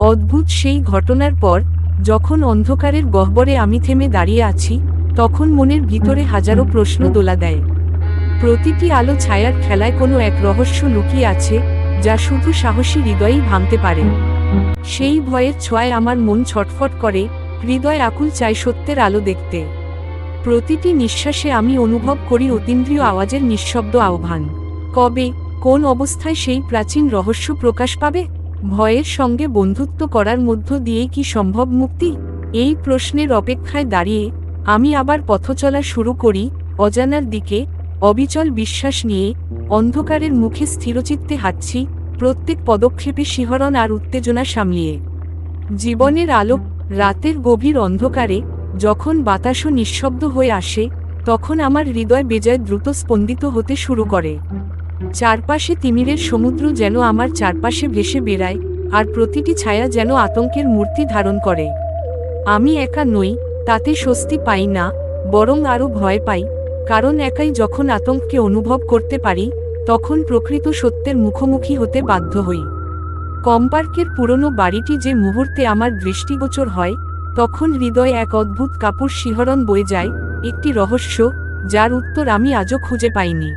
অদ্ভুত সেই ঘটনার পর, যখন অন্ধকারের গহ্বরে আমি থেমে দাঁড়িয়ে আছি, তখন মনের ভিতরে হাজারো প্রশ্ন দোলা দেয়। প্রতিটি আলো ছায়ার খেলায় কোনো এক রহস্য লুকিয়ে আছে, যা শুধু সাহসী হৃদয়েই ভাঙতে পারে। সেই ভয়ের ছোঁয়ায় আমার মন ছটফট করে, হৃদয় আকুল চায় সত্যের আলো দেখতে। প্রতিটি নিঃশ্বাসে আমি অনুভব করি অতীন্দ্রিয় আওয়াজের নিঃশব্দ আহ্বান। কবে, কোন অবস্থায় সেই প্রাচীন রহস্য প্রকাশ পাবে? ভয়ের সঙ্গে বন্ধুত্ব করার মধ্য দিয়ে কি সম্ভব, মুক্তি? এই প্রশ্নের অপেক্ষায় দাঁড়িয়ে আমি আবার পথচলা শুরু করি, অজানার দিকে, অবিচল বিশ্বাস নিয়ে, অন্ধকারের মুখে স্থিরচিত্তে হাঁটছি, প্রত্যেক পদক্ষেপে শিহরণ আর উত্তেজনা সামলিয়ে। জীবনের আলো, রাতের গভীর অন্ধকারে, যখন বাতাসও নিঃশব্দ হয়ে আসে, তখন আমার হৃদয় বেজায় দ্রুত স্পন্দিত হতে শুরু করে। চারপাশে তিমিরের সমুদ্র যেন আমার চারপাশে ভেসে বেড়ায়, আর প্রতিটি ছায়া যেন আতঙ্কের মূর্তি ধারণ করে। আমি একা নই, তাতে স্বস্তি পাই না, বরং আরও ভয় পাই, কারণ একাই যখন আতঙ্ককে অনুভব করতে পারি, তখন প্রকৃত সত্যের মুখোমুখি হতে বাধ্য হই। কম্পার্কের পুরনো বাড়িটি যে মুহূর্তে আমার দৃষ্টিগোচর হয়, তখন হৃদয়ে এক অদ্ভুত কাপুর শিহরণ বয়ে যায়, একটি রহস্য, যার উত্তর আমি আজও খুঁজে পাইনি।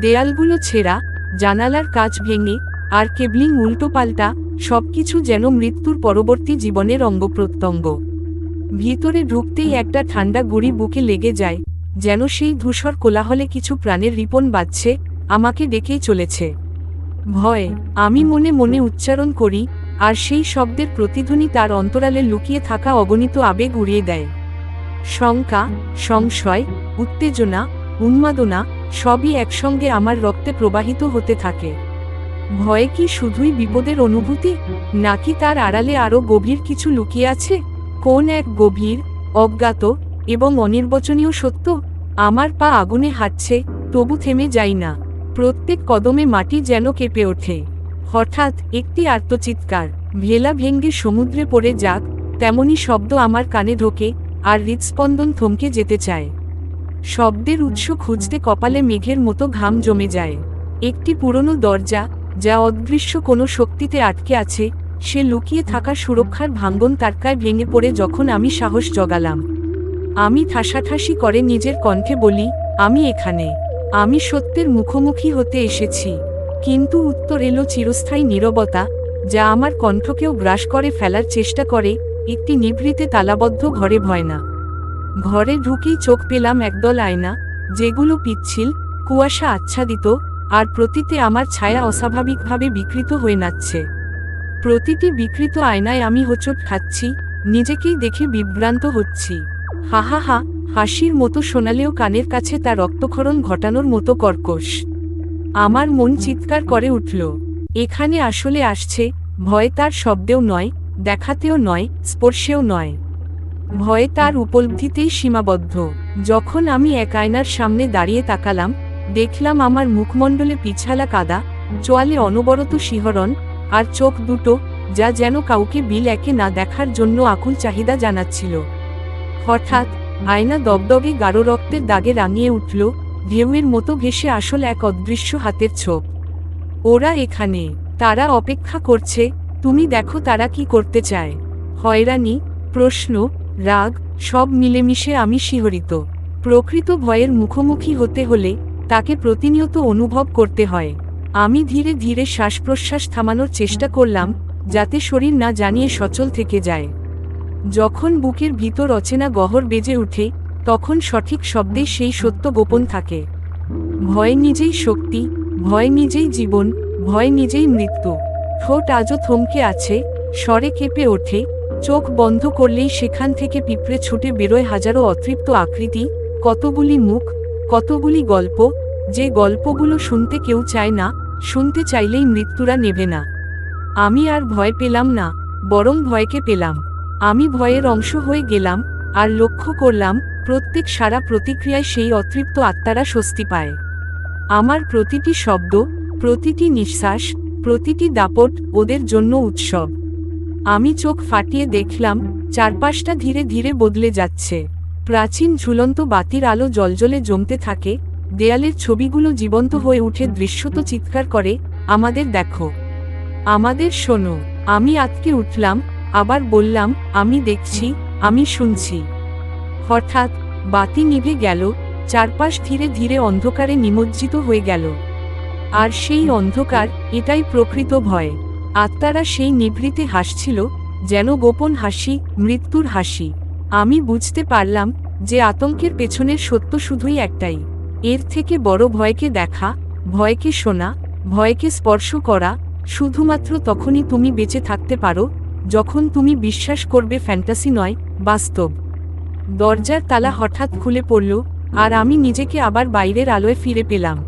দেয়ালগুলো ছেঁড়া, জানালার কাচ ভেঙে, আর কেবলিং উল্টোপাল্টা, সবকিছু যেন মৃত্যুর পরবর্তী জীবনের অঙ্গপ্রত্যঙ্গ ভিতরে ঢুকতেই একটা ঠান্ডা গুড়ি বুকে লেগে যায়, যেন সেই ধূসর কোলাহলে কিছু প্রাণের রিপন বাজছে, আমাকে ডেকেই চলেছে। ভয়, আমি মনে মনে উচ্চারণ করি, আর সেই শব্দের প্রতিধ্বনি তার অন্তরালে লুকিয়ে থাকা অগণিত আবেগ উড়িয়ে দেয়। শঙ্কা, সংশয়, উত্তেজনা, উন্মাদনা সবই একসঙ্গে আমার রক্তে প্রবাহিত হতে থাকে। ভয়ে কি শুধুই বিপদের অনুভূতি? নাকি তার আড়ালে আরও গভীর কিছু লুকিয়ে আছে? কোন এক গভীর, অজ্ঞাত এবং অনির্বচনীয় সত্য? আমার পা আগুনে হাঁটছে, তবু থেমে যাই না। প্রত্যেক কদমে মাটি যেন কেঁপে ওঠে। হঠাৎ একটি আর্তচিৎকার, ভেলা ভেঙ্গে সমুদ্রে পড়ে যাক, তেমনি শব্দ আমার কানে ঢোকে, আর হৃৎস্পন্দন থমকে যেতে চায়। শব্দের উৎস খুঁজতে কপালে মেঘের মতো ঘাম জমে যায়। একটি পুরনো দরজা, যা অদৃশ্য কোনো শক্তিতে আটকে আছে, সে লুকিয়ে থাকা সুরক্ষার ভাঙ্গন তারকায় ভেঙে পড়ে যখন আমি সাহস জগালাম। আমি ঠাসাঠাসি করে নিজের কণ্ঠে বলি, আমি এখানে। আমি সত্যের মুখোমুখি হতে এসেছি। কিন্তু উত্তর এলো চিরস্থায়ী নীরবতা, যা আমার কণ্ঠকেও গ্রাস করে ফেলার চেষ্টা করে, একটি নিভৃতে তালাবদ্ধ ঘরে ভয় না। ঘরে ঢুকেই চোখ পেলাম একদল আয়না, যেগুলো পিচ্ছিল, কুয়াশা আচ্ছাদিত, আর প্রতিতে আমার ছায়া অস্বাভাবিকভাবে বিকৃত হয়ে নাচছে। প্রতিটি বিকৃত আয়নায় আমি হোঁচট খাচ্ছি, নিজেকেই দেখে বিভ্রান্ত হচ্ছি। হা হা হাসির মতো শোনালেও কানের কাছে তার রক্তক্ষরণ ঘটানোর মতো কর্কশ। আমার মন চিৎকার করে উঠল। এখানে আসলে আসছে, ভয় তার শব্দেও নয়, দেখাতেও নয়, স্পর্শেও নয়। ভয় তার উপলব্ধিতেই সীমাবদ্ধ। যখন আমি এক আয়নার সামনে দাঁড়িয়ে তাকালাম, দেখলাম আমার মুখমণ্ডলে পিছালা কাদা, চোয়ালে অনবরত শিহরণ, আর চোখ দুটো, যা যেন কাউকে বিল একে না দেখার জন্য আকুল চাহিদা জানাচ্ছিল। হঠাৎ, আয়না দগদগে গাঢ় রক্তের দাগে রাঙিয়ে উঠল, ঢেউয়ের মতো ভেসে আসল এক অদৃশ্য হাতের ছোপ। ওরা এখানে, তারা অপেক্ষা করছে, তুমি দেখো তারা কি করতে চায়। হয়রানি, প্রশ্ন রাগ, সব মিলেমিশে আমি শিহরিত। প্রকৃত ভয়ের মুখোমুখি হতে হলে তাকে প্রতিনিয়ত অনুভব করতে হয়। আমি ধীরে ধীরে শ্বাস প্রশ্বাস থামানোর চেষ্টা করলাম, যাতে শরীর না জানিয়ে সচল থেকে যায়। যখন বুকের ভিতর অচেনা গহর বেজে ওঠে তখন সঠিক শব্দে সেই সত্য গোপন থাকে। ভয় নিজেই শক্তি, ভয় নিজেই জীবন, ভয় নিজেই মৃত্যু। ঠোঁট আজও থমকে আছে, স্বরে কেঁপে ওঠে চোখ বন্ধ করলেই সেখান থেকে পিঁপড়ে ছুটে বেরোয় হাজারো অতৃপ্ত আকৃতি, কতগুলি মুখ, কতগুলি গল্প, যে গল্পগুলো শুনতে কেউ চায় না, শুনতে চাইলেই মৃত্যুরা নেবে না। আমি আর ভয় পেলাম না, বরং ভয়কে পেলাম। আমি ভয়ের অংশ হয়ে গেলাম, আর লক্ষ্য করলাম, প্রত্যেক সারা প্রতিক্রিয়ায় সেই অতৃপ্ত আত্মারা স্বস্তি পায়। আমার প্রতিটি শব্দ, প্রতিটি নিঃশ্বাস, প্রতিটি দাপট ওদের জন্য উৎসব। আমি চোখ ফাটিয়ে দেখলাম, চারপাশটা ধীরে ধীরে বদলে যাচ্ছে। প্রাচীন ঝুলন্ত বাতির আলো জলজলে জমতে থাকে, দেয়ালের ছবিগুলো জীবন্ত হয়ে উঠে দৃশ্যত চিৎকার করে, আমাদের দেখো। আমাদের শোনো। আমি আতকে উঠলাম, আবার বললাম, আমি দেখছি, আমি শুনছি। হঠাৎ, বাতি নিভে গেল, চারপাশ ধীরে ধীরে অন্ধকারে নিমজ্জিত হয়ে গেল। আর সেই অন্ধকার, এটাই প্রকৃত ভয়। আত্মারা সেই নিভৃতে হাসছিল, যেন গোপন হাসি, মৃত্যুর হাসি। আমি বুঝতে পারলাম যে আতঙ্কের পেছনের সত্য শুধুই একটাই। এর থেকে বড় ভয়কে দেখা, ভয়কে শোনা, ভয়কে স্পর্শ করা, শুধুমাত্র তখনই তুমি বেঁচে থাকতে পারো, যখন তুমি বিশ্বাস করবে ফ্যান্টাসি নয়, বাস্তব। দরজার তালা হঠাৎ খুলে পড়ল, আর আমি নিজেকে আবার বাইরের আলোয় ফিরে পেলাম।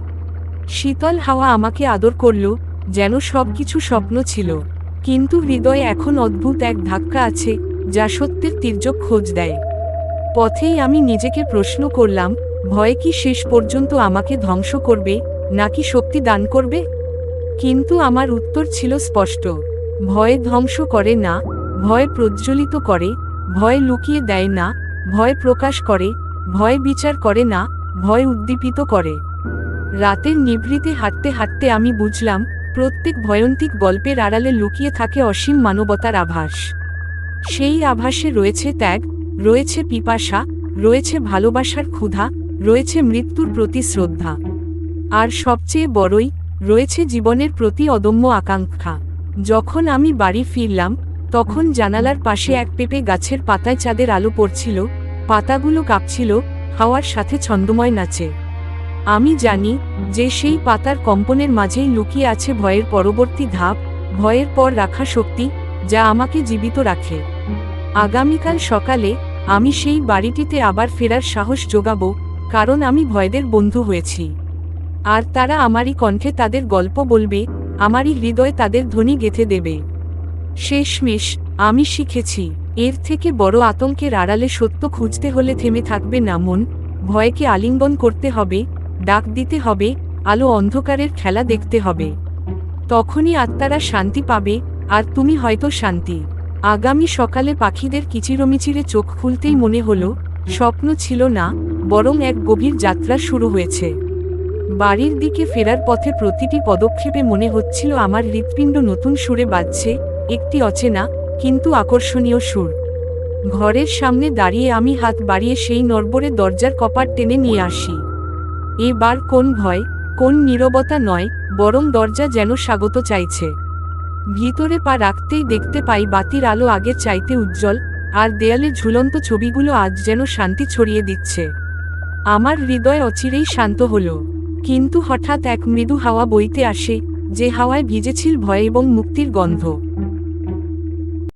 শীতল হাওয়া আমাকে আদর করল যেন সবকিছু স্বপ্ন ছিল। কিন্তু হৃদয়ে এখন অদ্ভুত এক ধাক্কা আছে, যা সত্যের তির্যক খোঁজ দেয়। পথেই আমি নিজেকে প্রশ্ন করলাম, ভয় কি শেষ পর্যন্ত আমাকে ধ্বংস করবে, নাকি শক্তি দান করবে? কিন্তু আমার উত্তর ছিল স্পষ্ট। ভয় ধ্বংস করে না, ভয় প্রজ্বলিত করে, ভয় লুকিয়ে দেয় না, ভয় প্রকাশ করে, ভয় বিচার করে না, ভয় উদ্দীপিত করে। রাতের নিভৃতে হাঁটতে হাঁটতে আমি বুঝলাম প্রত্যেক ভয়ন্তিক গল্পের আড়ালে লুকিয়ে থাকে অসীম মানবতার আভাস। সেই আভাসে রয়েছে ত্যাগ, রয়েছে পিপাসা, রয়েছে ভালোবাসার ক্ষুধা, রয়েছে মৃত্যুর প্রতি শ্রদ্ধা। আর সবচেয়ে বড়ই, রয়েছে জীবনের প্রতি অদম্য আকাঙ্ক্ষা। যখন আমি বাড়ি ফিরলাম, তখন জানালার পাশে এক পেঁপে গাছের পাতায় চাঁদের আলো পড়ছিল, পাতাগুলো কাঁপছিল, হাওয়ার সাথে ছন্দময় নাচে। আমি জানি যে সেই পাতার কম্পনের মাঝেই লুকিয়ে আছে ভয়ের পরবর্তী ধাপ, ভয়ের পর রাখা শক্তি, যা আমাকে জীবিত রাখে। আগামীকাল সকালে আমি সেই বাড়িটিতে আবার ফেরার সাহস যোগাবো, কারণ আমি ভয়দের বন্ধু হয়েছি। আর তারা আমারই কণ্ঠে তাদের গল্প বলবে, আমারই হৃদয় তাদের ধ্বনি গেথে দেবে। শেষমেশ আমি শিখেছি, এর থেকে বড় আতঙ্কের আড়ালে সত্য খুঁজতে হলে থেমে থাকবে না মন, ভয়কে আলিঙ্গন করতে হবে ডাক দিতে হবে, আলো অন্ধকারের খেলা দেখতে হবে। তখনই আত্মারা শান্তি পাবে, আর তুমি হয়তো শান্তি। আগামী সকালে পাখিদের কিচিরমিচিরে চোখ খুলতেই মনে হলো, স্বপ্ন ছিল না, বরং এক গভীর যাত্রা শুরু হয়েছে। বাড়ির দিকে ফেরার পথে প্রতিটি পদক্ষেপে মনে হচ্ছিল আমার হৃৎপিণ্ড নতুন সুরে বাজছে, একটি অচেনা, কিন্তু আকর্ষণীয় সুর। ঘরের সামনে দাঁড়িয়ে আমি হাত বাড়িয়ে সেই নরবরে দরজার কপাট টেনে নিয়ে আসি। এবার কোন ভয়, কোন নীরবতা নয়, বরং দরজা যেন স্বাগত চাইছে। ভিতরে পা রাখতেই দেখতে পাই বাতির আলো আগের চাইতে উজ্জ্বল, আর দেয়ালে ঝুলন্ত ছবিগুলো আজ যেন শান্তি ছড়িয়ে দিচ্ছে। আমার হৃদয় অচিরেই শান্ত হলো। কিন্তু হঠাৎ এক মৃদু হাওয়া বইতে আসে, যে হাওয়ায় ভিজেছিল ভয় এবং মুক্তির গন্ধ।